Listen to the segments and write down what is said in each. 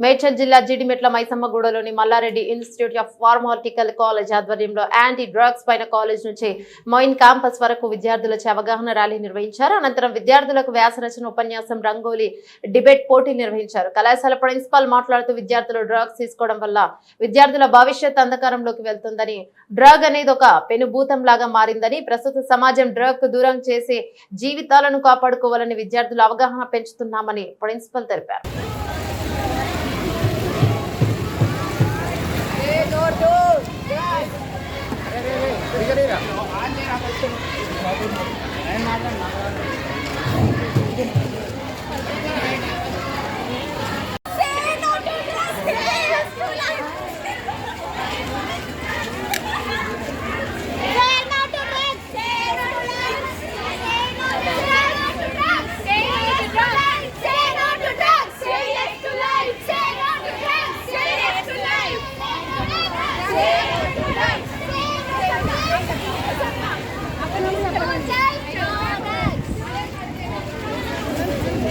మేడ్చల్ జిల్లా జిడిమెట్ల మైసమ్మగూడలోని Mallareddy institute of ఫార్మాలిటికల్ college ఆధ్వర్యంలో యాంటీ డ్రగ్స్ పైన కాలేజ్ నుంచి మొయిన్ క్యాంపస్ వరకు విద్యార్థులచే అవగాహన ర్యాలీ నిర్వహించారు. అనంతరం విద్యార్థులకు వ్యాసరచన ఉపన్యాసం రంగోలీ డిబేట్ పోటీ నిర్వహించారు. కళాశాల ప్రిన్సిపాల్ మాట్లాడుతూ విద్యార్థులు డ్రగ్స్ తీసుకోవడం వల్ల విద్యార్థుల భవిష్యత్ అంధకారంలోకి వెళ్తుందని డ్రగ్ అనేది ఒక పెనుభూతం లాగా మారిందని ప్రస్తుత సమాజం డ్రగ్కు దూరం చేసి జీవితాలను కాపాడుకోవాలని విద్యార్థులు అవగాహన పెంచుతున్నామని ప్రిన్సిపల్ తెలిపారు. ఎక్కడ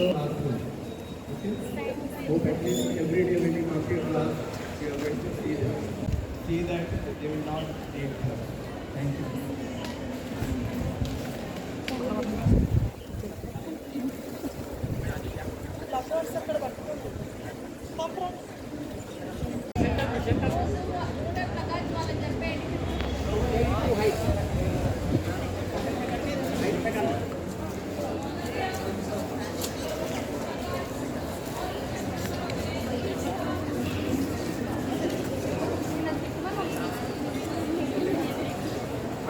Hope every day when you class, you are going to see that they will not. Thank you.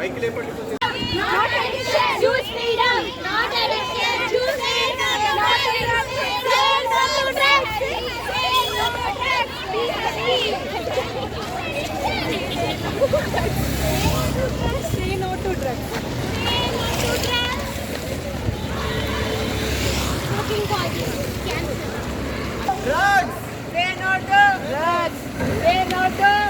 Say no to drugs. Say no to drugs. Be happy. Say no to drugs. Say no to drugs. Smoking causes cancer. Drugs. Say no to drugs. Say no to.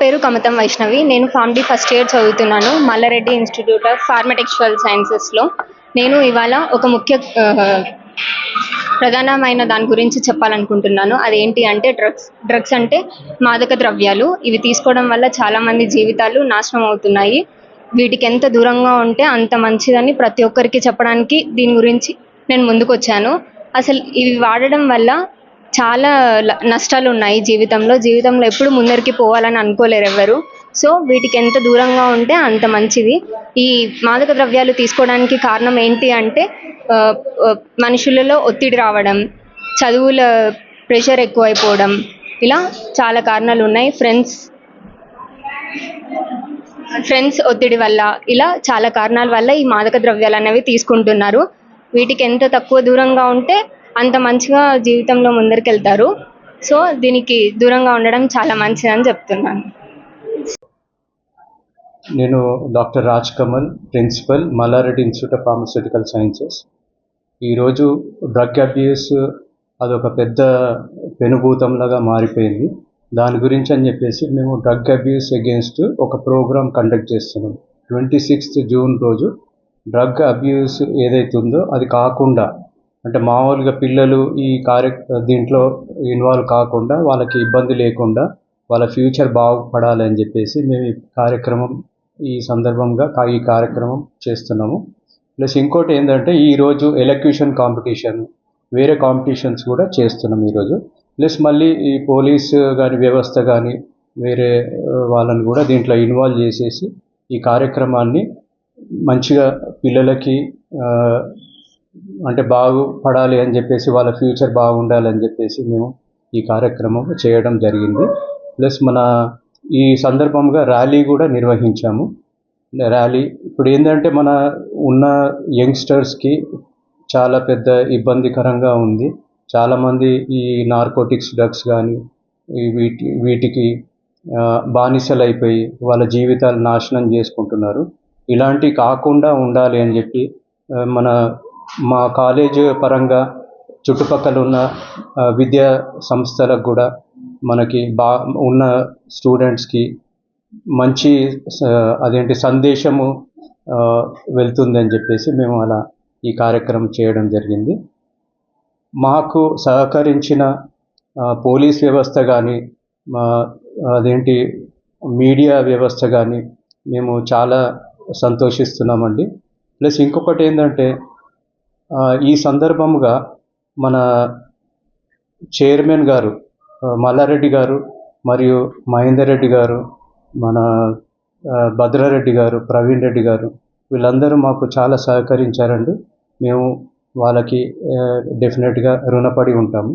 పేరు కమతం వైష్ణవి. నేను PharmD first year చదువుతున్నాను. Mallareddy institute of pharmaceutical సైన్సెస్లో నేను ఇవాళ ఒక ముఖ్య ప్రధానమైన దాని గురించి చెప్పాలనుకుంటున్నాను. అదేంటి అంటే డ్రగ్స్ డ్రగ్స్ అంటే మాదక ద్రవ్యాలు. ఇవి తీసుకోవడం వల్ల చాలామంది జీవితాలు నాశనం అవుతున్నాయి. వీటికి ఎంత దూరంగా ఉంటే అంత మంచిదని ప్రతి ఒక్కరికి చెప్పడానికి దీని గురించి నేను ముందుకు వచ్చాను అసలు ఇవి వాడడం వల్ల చాలా ల- నష్టాలు ఉన్నాయి జీవితంలో. జీవితంలో ఎప్పుడు ముందరికి పోవాలని అనుకోలేరు ఎవరు. సో వీటికి ఎంత దూరంగా ఉంటే అంత మంచిది. ఈ మాదక ద్రవ్యాలు తీసుకోవడానికి కారణం ఏంటి అంటే మనుషులలో ఒత్తిడి రావడం చదువుల ప్రెషర్ ఎక్కువైపోవడం ఇలా చాలా కారణాలు ఉన్నాయి ఫ్రెండ్స్ ఫ్రెండ్స్ ఒత్తిడి వల్ల ఇలా చాలా కారణాల వల్ల ఈ మాదక ద్రవ్యాలు అనేవి తీసుకుంటున్నారు. వీటికి ఎంత తక్కువ దూరంగా ఉంటే అంత మంచిగా జీవితంలో ముందరికి వెళ్తారు సో దీనికి దూరంగా ఉండడం చాలా మంచిదని చెప్తున్నాను. నేను doctor Raj Kamal principal Mallareddy institute of pharmaceutical sciences. ఈరోజు డ్రగ్ అబ్యూస్ అదొక పెద్ద పెనుభూతంలాగా మారిపోయింది. దాని గురించి అని చెప్పేసి మేము డ్రగ్ అబ్యూస్ అగేన్స్ట్ ఒక ప్రోగ్రామ్ కండక్ట్ చేస్తున్నాం. ట్వంటీ సిక్స్త్ జూన్ రోజు డ్రగ్ అబ్యూస్ ఏదైతే ఉందో అది కాకుండా అంటే మామూలుగా పిల్లలు ఈ కార్య దీంట్లో ఇన్వాల్వ్ కాకుండా వాళ్ళకి ఇబ్బంది లేకుండా వాళ్ళ ఫ్యూచర్ బాగుపడాలి అని చెప్పేసి మేము ఈ కార్యక్రమం ఈ సందర్భంగా ఈ కార్యక్రమం చేస్తున్నాము. ప్లస్ ఇంకోటి ఏంటంటే ఈరోజు ఎలక్యూషన్ కాంపిటీషన్ వేరే కాంపిటీషన్స్ కూడా చేస్తున్నాం ఈరోజు. ప్లస్ మళ్ళీ ఈ పోలీస్ కానీ వ్యవస్థ కానీ వేరే వాళ్ళని కూడా దీంట్లో ఇన్వాల్వ్ చేసేసి ఈ కార్యక్రమాన్ని మంచిగా పిల్లలకి అంటే బాగుపడాలి అని చెప్పేసి వాళ్ళ ఫ్యూచర్ బాగుండాలి అని చెప్పేసి మేము ఈ కార్యక్రమం చేయడం జరిగింది. ప్లస్ మన ఈ సందర్భంగా ర్యాలీ కూడా నిర్వహించాము. ర్యాలీ ఇప్పుడు ఏంటంటే మన ఉన్న యంగ్స్టర్స్కి చాలా పెద్ద ఇబ్బందికరంగా ఉంది. చాలామంది ఈ నార్కోటిక్స్ డ్రగ్స్ కానీ ఈ వీటి వీటికి బానిసలైపోయి వాళ్ళ జీవితాలు నాశనం చేసుకుంటున్నారు. ఇలాంటి కాకుండా ఉండాలి అని చెప్పి మన మా కాలేజ్ పరంగా చుట్టుపక్కల ఉన్న విద్యా సంస్థలకు కూడా మనకి బా ఉన్న స్టూడెంట్స్కి మంచి అదేంటి సందేశము వెళ్తుందని చెప్పేసి మేము అలా ఈ కార్యక్రమం చేయడం జరిగింది. మాకు సహకరించిన పోలీస్ వ్యవస్థ కానీ మా అదేంటి మీడియా వ్యవస్థ కానీ మేము చాలా సంతోషిస్తున్నామండి. ప్లస్ ఇంకొకటి ఏంటంటే ఈ సందర్భముగా మన చైర్మన్ గారు మల్లారెడ్డి గారు మరియు మహేందర్ రెడ్డి గారు మన భద్రారెడ్డి గారు ప్రవీణ్ రెడ్డి గారు వీళ్ళందరూ మాకు చాలా సహకరించారండి. మేము వాళ్ళకి డెఫినెట్గా రుణపడి ఉంటాము.